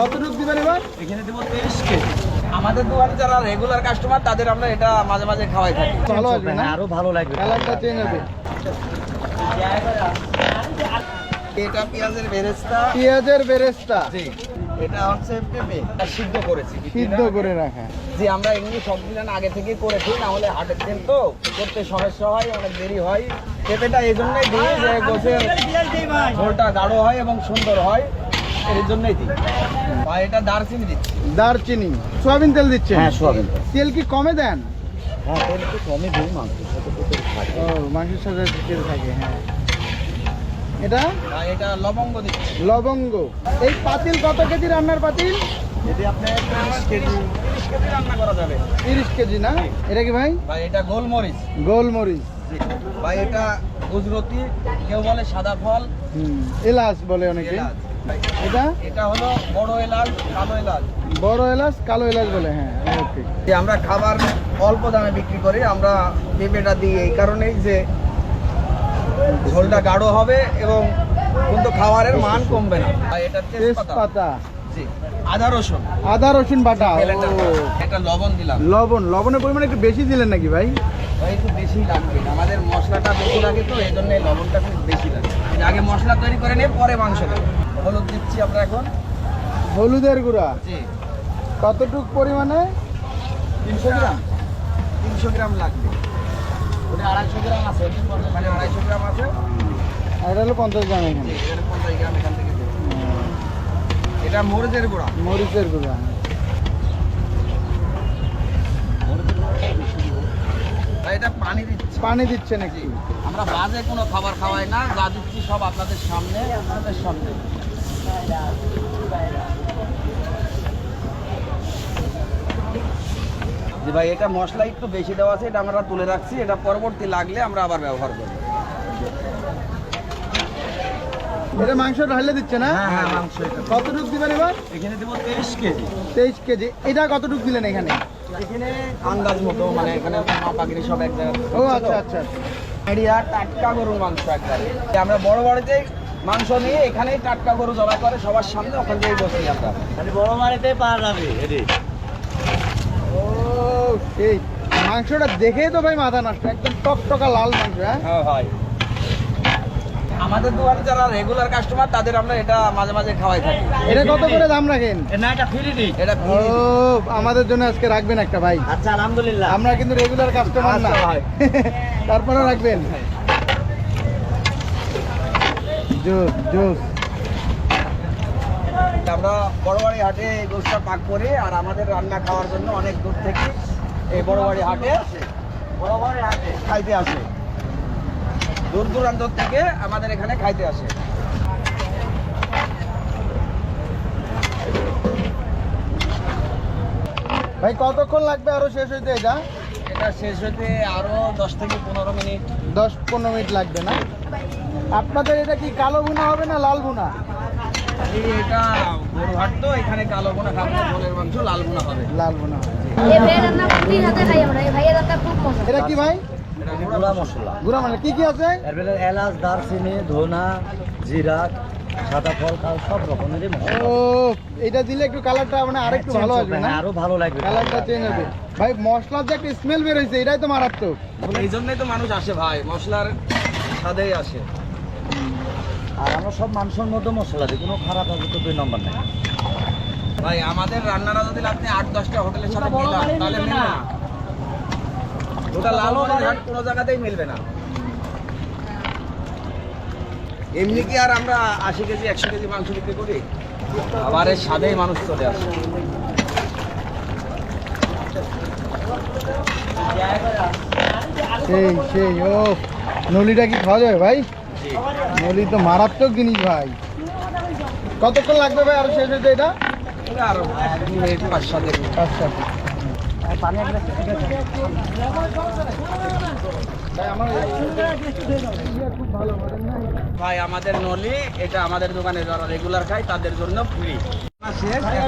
কতটুকু দিবেন এবার? এখানে দেবো তেইশ কেজি আমাদের দোকানে যারা রেগুলার কাস্টমার তাদের আমরা এটা মাঝে মাঝে খাওয়াই থাকি। ভালো আসবে না? আরও ভালো লাগবে। কালারটা চেঞ্জ হবে। এটা পেঁয়াজের বেরেস্তা। পেঁয়াজের বেরেস্তা। জি। এটা হচ্ছে পেঁপে। সিদ্ধ করেছি। সিদ্ধ করে রাখা। জি আমরা এমনি সব দিন আগে থেকে করেছি না হলে হাটের দিন তো করতে সমস্যা হয় অনেক দেরি হয়। পেঁপেটা এই জন্যই দিই যে গোছের ঝোলটা গাঢ় হয় এবং সুন্দর হয়। এর জন্যই দিই। আর এটা দারচিনি দিচ্ছি। দারচিনি। সয়াবিন তেল দিচ্ছেন? হ্যাঁ সোয়াবিন তেল। কি কমে দেন? হ্যাঁ তেল একটু কমে দিই মাংসের সাথে থাকে। ও মাংসের সাথে তেল থাকে হ্যাঁ। এটা? আর এটা লবঙ্গ দিচ্ছি। লবঙ্গ। এই পাতিল কত কেজি রান্নার পাতিল? যদি আপনি তিরিশ কেজি রান্না করা যাবে। তিরিশ কেজি না? এটা কি ভাই? ভাই এটা গোলমরিচ। গোলমরিচ। ভাই এটা গুজরতি কেউ বলে সাদা ফল। এলাচ বলে অনেকে। এলাচ। এটা? এটা হলো বড় এলাচ কালো এলাচ। বড় এলাচ কালো এলাচ বলে হ্যাঁ ওকে যে আমরা খাবার অল্প দামে বিক্রি করি আমরা পেঁপেটা দিই এই কারণেই যে ঝোলটা গাঢ় হবে এবং কিন্তু খাবারের মান কমবে না। এটা তেজপাতা। আদা রসুন। আদা রসুন বাটা। এটা লবণ দিলাম। লবণ লবণের পরিমাণ একটু বেশি দিলেন নাকি ভাই? একটু বেশি লাগবে। আমাদের মশলাটা বেশি লাগে তো এই জন্য লবণটা খুব বেশি লাগে। আগে মশলা তৈরি করে নিয়ে পরে মাংস দেবো হলুদ দিচ্ছি আমরা এখন। হলুদের গুঁড়া? জি। কতটুক পরিমাণে? তিনশো গ্রাম। তিনশো গ্রাম লাগবে। ওটা আড়াইশো গ্রাম আছে মানে আড়াইশো গ্রাম আছে। আর এটা হলো পঞ্চাশ গ্রাম এখানে। এখানে পঞ্চাশ গ্রাম এখান থেকে। এটা মরিচের গুঁড়া। মরিচের গুঁড়া। এটা পানি দিচ্ছি। পানি দিচ্ছে নাকি? আমরা বাজে কোনো খাবার খাওয়াই না যা দিচ্ছি সব আপনাদের সামনে আপনাদের সামনে। ভাই এটা মশলা একটু বেশি দেওয়া আছে এটা আমরা তুলে রাখছি এটা পরবর্তী লাগলে আমরা আবার ব্যবহার করব। এটা মাংস ঢালে দিচ্ছে না? হ্যাঁ হ্যাঁ মাংস এটা কতটুক দিবেন এবার? এখানে দেবো তেইশ কেজি। তেইশ কেজি। এটা কতটুক দিলেন এখানে? এখানে আন্দাজ মতো মানে এখানে মাপাগিরি সব এক জায়গায় ও আচ্ছা আচ্ছা। আইডিয়া টাটকা গরুর মাংস একবারে। আমরা বড় বড়তে মাংস নিয়ে এখানেই টাটকা গরু জবাই করে সবার সামনে ওখান থেকেই বসি আমরা। খালি বড় মারিতে পাওয়া যাবে এটি ও সেই মাংসটা দেখেই তো ভাই মাথা নষ্ট একদম টকটকা লাল মাংস হ্যাঁ? হ্যাঁ ভাই আমাদের দোকানে যারা রেগুলার কাস্টমার তাদের আমরা এটা মাঝে মাঝে খাওয়াই থাকি। এটা কত করে দাম রাখেন? না এটা ফ্রি এটা ও আমাদের জন্য আজকে রাখবেন একটা ভাই। আচ্ছা আলহামদুলিল্লাহ। আমরা কিন্তু রেগুলার কাস্টমার না। আচ্ছা ভাই। তারপরে রাখবেন। জোস জোস। আমরা বড়বাড়ি হাটে এই গোষ্ঠটা পাক করে আর আমাদের রান্না খাওয়ার জন্য অনেক দূর থেকে এই বড়বাড়ি হাটে বড়বাড়ি হাটে। খাইতে আসে। দূর দূরান্ত থেকে আমাদের এখানে খাইতে আসে। ভাই কতক্ষণ লাগবে আরও শেষ হইতে এটা? এটা শেষ হতে আরও দশ থেকে পনেরো মিনিট। দশ পনেরো মিনিট লাগবে না? আপনাদের এটা কি কালো ভুনা হবে না লাল ভুনা? এটা গরু হাট তো এখানে কালো বোনা খাব ঝোলের মাংস লাল বোনা হবে। লাল ভুনা হবে। এই ভাইয়ের রান্না প্রতিদিন হাতে খাই আমরা এই ভাইয়ের রান্না খুব মজা। এটা কি ভাই? গুঁড়া মশলা। গুড়া মানে কি কি আছে? এর এলাচ দারচিনি ধনা জিরা সাদা ফল কাল সব রকমেরই মশলা। ও এটা দিলে একটু কালারটা মানে আরেকটু ভালো আসবে না? হ্যাঁ, আরও ভালো লাগবে। কালারটা চেঞ্জ হবে। ভাই মশলার যে একটা স্মেল বের হয়েছে এটাই তো মারাত্মক। এই জন্যই তো মানুষ আসে ভাই মশলার স্বাদেই আসে। আর আমরা সব মাংসের মধ্যে মশলা দিই কোনো খারাপ হবে তো দুই নম্বর নেই। ভাই আমাদের রান্নারা যদি আপনি আট দশটা হোটেলের সাথে তাহলে না। ওটা লাল ঘাট কোনো জায়গাতেই মিলবে না। এমনি কি আর আমরা আশি কেজি একশো কেজি মাংস বিক্রি করি? আবার এর স্বাদেই মানুষ চলে আসে। সেই সেই ও নলিটা কি খাওয়া যাবে ভাই? নলি তো মারাত্মক জিনিস ভাই। কতক্ষণ লাগবে ভাই আরও শেষ হইতে এটা? আর দু মিনিট পাঁচ সাত ভাই আমাদের নলি এটা আমাদের দোকানে যারা রেগুলার খায় তাদের জন্য ফ্রি থেকে